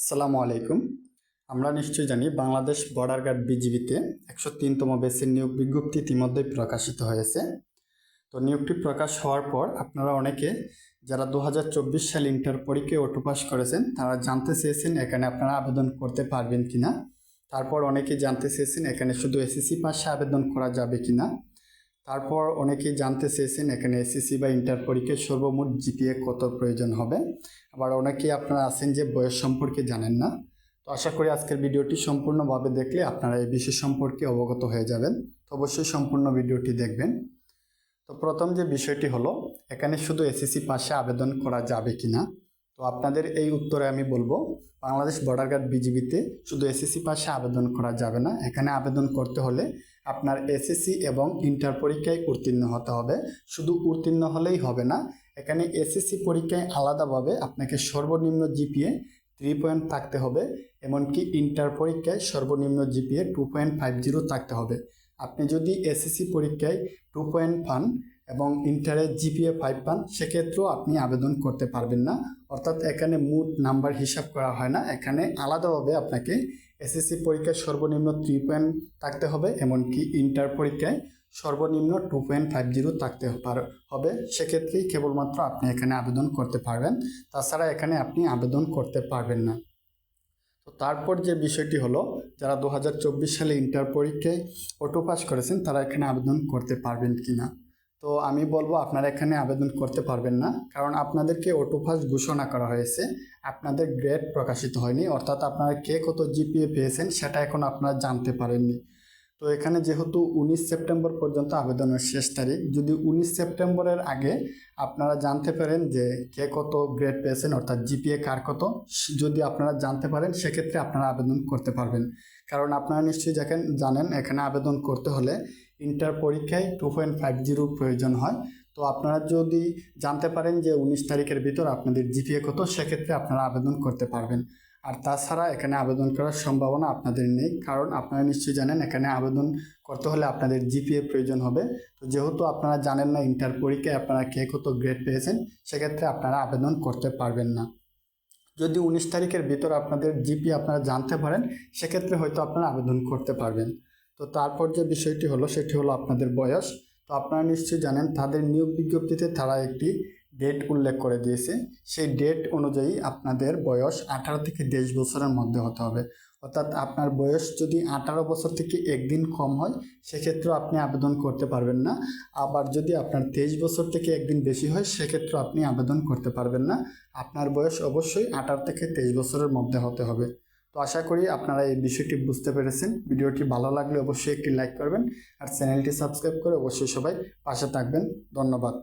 আসসালামু আলাইকুম। আমরা নিশ্চয়ই জানি বাংলাদেশ বর্ডার গার্ড বিজিবিতে একশো তিনতম বেসের নিয়োগ বিজ্ঞপ্তি ইতিমধ্যেই প্রকাশিত হয়েছে। তো নিয়োগটি প্রকাশ হওয়ার পর আপনারা অনেকে যারা দু চব্বিশ সাল ইন্টার পরীক্ষায় অটো পাস করেছেন, তারা জানতে চেয়েছেন এখানে আপনারা আবেদন করতে পারবেন কিনা। তারপর অনেকে জানতে চেয়েছেন এখানে শুধু এসএসসি পাশে আবেদন করা যাবে কিনা। তারপর অনেকেই জানতে চেয়েছেন, এখানে এসএসসি বা ইন্টার পরীক্ষায় সর্বমোট জিপিএ কত প্রয়োজন হবে? আবার অনেকেই আপনারা আছেন যে বয়স সম্পর্কে জানেন না। তো আশা করি আজকের ভিডিওটি সম্পূর্ণভাবে দেখলে আপনারা এই বিষয় সম্পর্কে অবগত হয়ে যাবেন। তো অবশ্যই সম্পূর্ণ ভিডিওটি দেখবেন। তো প্রথম যে বিষয়টি হলো, এখানে শুধু এসএসসি পাশে আবেদন করা যাবে কি না? তো আপনাদের এই উত্তরে আমি বলব, বাংলাদেশ বর্ডার গার্ড বিজিবিতে শুধু এসএসসি পাশে আবেদন করা যাবে না। এখানে আবেদন করতে হলে আপনার এসএসসি এবং ইন্টার পরীক্ষায় উত্তীর্ণ হতে হবে। শুধু উত্তীর্ণ হলেই হবে না, এখানে এসএসসি পরীক্ষায় আলাদাভাবে আপনাকে সর্বনিম্ন জিপিএ থ্রি পয়েন্ট থাকতে হবে, এমনকি ইন্টার পরীক্ষায় সর্বনিম্ন GPA two point five zero থাকতে হবে। আপনি যদি এসএসসি পরীক্ষায় টু পয়েন্ট পান এবং ইন্টারে জিপিএ ফাইভ পান, সেক্ষেত্রেও আপনি আবেদন করতে পারবেন না। অর্থাৎ এখানে মোট নাম্বার হিসাব করা হয় না। এখানে আলাদাভাবে আপনাকে এসএসসি পরীক্ষায় সর্বনিম্ন থ্রি পয়েন্ট থাকতে হবে, এমনকি ইন্টার পরীক্ষায় সর্বনিম্ন টু পয়েন্ট ফাইভ জিরো থাকতে হবে। সেক্ষেত্রেই কেবলমাত্র আপনি এখানে আবেদন করতে পারবেন। তাছাড়া এখানে আপনি আবেদন করতে পারবেন না। তো তারপর যে বিষয়টি হলো, যারা দু হাজার চব্বিশ সালে ইন্টার পরীক্ষায় অটো পাস করেছেন, তারা এখানে আবেদন করতে পারবেন কি না তো আমি বলব আপনারা এখানে আবেদন করতে পারবেন না। কারণ আপনাদেরকে অটো পাস ঘোষণা করা হয়েছে। আপনাদের গ্রেড প্রকাশিত হয়নি। অর্থাৎ আপনারা কে কত জিপিএ পেয়েছেন সেটা এখন আপনারা জানতে পারেননি। তো এখানে যেহেতু উনিশ সেপ্টেম্বর পর্যন্ত আবেদনের শেষ তারিখ, যদি উনিশ সেপ্টেম্বরের আগে আপনারা জানতে পারেন যে কে কত গ্রেড পেয়েছেন, অর্থাৎ জিপিএ কার কত, যদি আপনারা জানতে পারেন, সেক্ষেত্রে আপনারা আবেদন করতে পারবেন। কারণ আপনারা নিশ্চয়ই দেখেন জানেন, এখানে আবেদন করতে হলে ইন্টার পরীক্ষায় টু পয়েন্ট ফাইভ জিরো প্রয়োজন হয়। তো আপনারা যদি জানতে পারেন যে উনিশ তারিখের ভিতর আপনাদের জিপিএ কত, সেক্ষেত্রে আপনারা আবেদন করতে পারবেন। আর তাছাড়া এখানে আবেদন করার সম্ভাবনা আপনাদের নেই, কারণ আপনারা নিশ্চয়ই জানেন এখানে আবেদন করতে হলে আপনাদের জিপিএ প্রয়োজন হবে। তো যেহেতু আপনারা জানেন না ইন্টার পরীক্ষায় আপনারা কে কত গ্রেড পেয়েছেন, সেক্ষেত্রে আপনারা আবেদন করতে পারবেন না। যদি উনিশ তারিখের ভিতর আপনাদের জিপি আপনারা জানতে পারেন, সেক্ষেত্রে হয়তো আপনারা আবেদন করতে পারবেন। তো তারপর যে বিষয়টি হলো, সেটি হলো আপনাদের বয়স। তো আপনারা নিশ্চয়ই জানেন, তাদের নিয়োগ বিজ্ঞপ্তিতে তারা একটি ডেট উল্লেখ করে দিয়েছে। সেই ডেট অনুযায়ী আপনাদের বয়স আঠারো থেকে তেইশ বছরের মধ্যে হতে হবে। অর্থাৎ আপনার বয়স যদি আঠারো বছর থেকে একদিন কম হয়, সেক্ষেত্রেও আপনি আবেদন করতে পারবেন না। আবার যদি আপনার তেইশ বছর থেকে একদিন বেশি হয় সেক্ষেত্রে আপনি আবেদন করতে পারবেন না। আপনার বয়স অবশ্যই আঠারো থেকে তেইশ বছরের মধ্যে হতে হবে। তো আশা করি আপনারা এই বিষয়টি বুঝতে পেরেছেন। ভিডিওটি ভালো লাগলে অবশ্যই একটি লাইক করবেন আর চ্যানেলটি সাবস্ক্রাইব করে অবশ্যই সবাই পাশে থাকবেন। ধন্যবাদ।